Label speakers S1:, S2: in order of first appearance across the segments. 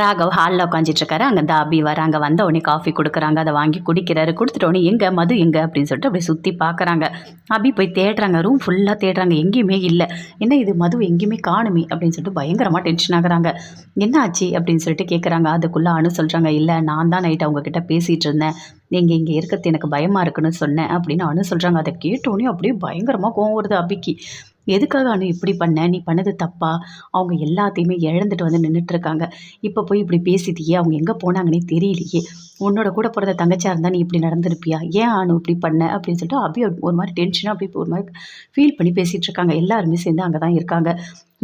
S1: ராகவ் ஹாலில் உட்காந்துட்ருக்காரு அங்கே தாபி அபி வராங்க. வந்த உடனே காஃபி கொடுக்குறாங்க. அதை வாங்கி குடிக்கிறாரு. கொடுத்துட்ட உடனே எங்கே மது எங்கே? அப்படின்னு சொல்லிட்டு அப்படியே சுற்றி பார்க்குறாங்க. அபி போய் தேடுறாங்க. ரூம் ஃபுல்லாக தேடுறாங்க. எங்கேயுமே இல்லை. என்ன இது? மது எங்கேயுமே காணுமே? அப்படின்னு சொல்லிட்டு பயங்கரமாக டென்ஷன் ஆகுறாங்க. என்ன ஆச்சு? அப்படின்னு சொல்லிட்டு கேட்குறாங்க அதுக்குள்ளே அனு சொல்கிறாங்க இல்லை நான் தான் நைட் அவங்கக்கிட்ட பேசிகிட்டு இருந்தேன். நீங்கள் இங்கே இருக்கிறது எனக்கு பயமாக இருக்குன்னு சொன்னேன். அப்படின்னு அனு சொல்கிறாங்க அதை கேட்டோன்னே அப்படியே பயங்கரமாக கோவம் வருது அபிக்கு. எதுக்காக அனு இப்படி பண்ண? நீ பண்ணது தப்பா? அவங்க எல்லாத்தையுமே இழந்துட்டு வந்து நின்றுட்டு இருக்காங்க இப்போ போய் இப்படி பேசிட்டியே அவங்க எங்கே போனாங்கன்னே தெரியலையே. உன்னோட கூட பிறந்த தங்கச்சியாக இருந்தால் நீ இப்படி நடந்திருப்பியா? ஏன் அனு இப்படி பண்ண? அப்படின்னு சொல்லிட்டு அப்படியே ஒரு மாதிரி டென்ஷனாக அப்படி ஒரு மாதிரி ஃபீல் பண்ணி பேசிகிட்டு இருக்காங்க எல்லாருமே சேர்ந்து அங்கே தான் இருக்காங்க.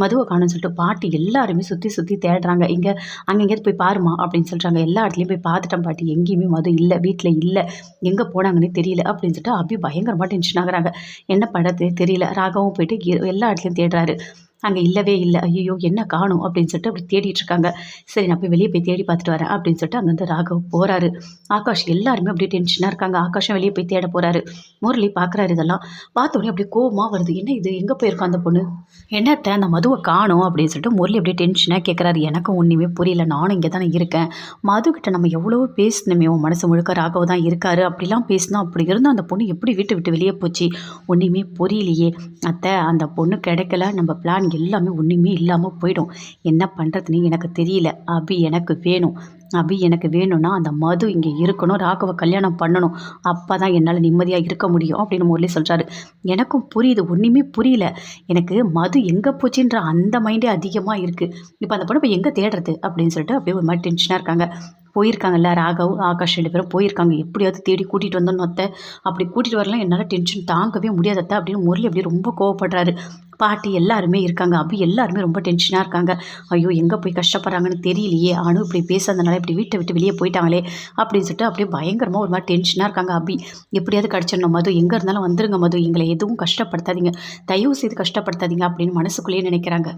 S1: மதுவை காணும்னு சொல்லிட்டு பாட்டி எல்லாருமே சுற்றி சுற்றி தேடுறாங்க. இங்கே அங்கே போய் பாருமா அப்படின்னு சொல்கிறாங்க எல்லா இடத்துலையும் போய் பார்த்துட்டேன் பாட்டி. எங்கேயுமே மது இல்லை வீட்டில் இல்லை. எங்கே போனாங்கன்னே தெரியல அப்படின்னு சொல்லிட்டு அபி பயங்கரமாக டென்ஷன் ஆகுறாங்க. என்ன பண்ணுறது தெரியல. ராகவும் போயிட்டு எல்லா இடத்துலையும் தேடுறாரு. அங்கே இல்லவே இல்லை. ஐயோ என்ன காணும்? அப்படின்னு சொல்லிட்டு அப்படி தேடிட்டு இருக்காங்க. சரி நான் போய் வெளியே போய் தேடி பார்த்துட்டு வரேன் அப்படின்னு சொல்லிட்டு அங்கேருந்து ராகவ் போகிறாரு ஆகாஷ் எல்லாருமே அப்படியே டென்ஷனாக இருக்காங்க. ஆகாஷும் வெளியே போய் தேட போகிறாரு முரளி பார்க்குறாரு இதெல்லாம். பார்த்த உடனே அப்படியே கோவமாக வருது. என்ன இது? எங்கே போயிருக்கோம் அந்த பொண்ணு? என்னத்தை? அந்த மதுவை காணும். அப்படின்னு சொல்லிட்டு முரளி அப்படியே டென்ஷனாக கேட்குறாரு எனக்கும் ஒன்றுமே புரியல. நானும் இங்கே தானே இருக்கேன். மதுக்கிட்ட நம்ம எவ்வளவோ பேசினோமே உன் மனசு முழுக்க ராகவ் தான் இருக்காரு. அப்படிலாம் பேசினோம் அப்படி இருந்தால் அந்த பொண்ணு எப்படி வீட்டை விட்டு வெளியே போச்சு? ஒன்றுமே புரியலையே. அத்தை அந்த பொண்ணு கிடைக்கல. நம்ம பிளான் எல்லாமே ஒன்றுமே இல்லாமல் போயிடும். என்ன பண்ணுறதுன்னு எனக்கு தெரியல. அபி எனக்கு வேணும். அபி எனக்கு வேணும்னா அந்த மது இங்கே இருக்கணும். ராகவ கல்யாணம் பண்ணணும். அப்போ தான் என்னால் நிம்மதியாக இருக்க முடியும் அப்படின்னு முரளி சொல்கிறாரு எனக்கும் புரியுது. ஒன்றுமே புரியல. எனக்கு மது எங்கே போச்சுன்ற அந்த மைண்டே அதிகமாக இருக்குது இப்போ அந்த பொண்ணு இப்போ எங்கே தேடுறது? அப்படின்னு சொல்லிட்டு அப்படியே ஒரு மாதிரி டென்ஷனாக இருக்காங்க. போயிருக்காங்கல்ல ராகவ் ஆகாஷ் ரெண்டு பேரும் போயிருக்காங்க. எப்படியாவது தேடி கூட்டிகிட்டு வந்தோன்னு அத்தை. அப்படி கூட்டிகிட்டு வரலாம் என்னால் டென்ஷன் தாங்கவே முடியாது அத்தை அப்படின்னு முரளி அப்படியே ரொம்ப கோவப்படுறாரு. பாட்டி எல்லாருமே இருக்காங்க. அபி எல்லாருமே ரொம்ப டென்ஷனாக இருக்காங்க. ஐயோ எங்கே போய் கஷ்டப்படுறாங்கன்னு தெரியலையே. அனு இப்படி பேசாதனால இப்படி வீட்டை விட்டு வெளியே போயிட்டாங்களே அப்படின்னு சொல்லிட்டு அப்படியே பயங்கரமாக ஒரு மாதிரி டென்ஷனாக இருக்காங்க அபி. எப்படியாவது கிடச்சிடணும் மது. எங்கே இருந்தாலும் வந்துருங்க மது. எங்களை எதுவும் கஷ்டப்படுத்தாதீங்க. தயவு செய்து கஷ்டப்படுத்தாதீங்க அப்படின்னு மனசுக்குள்ளேயே நினைக்கிறாங்க.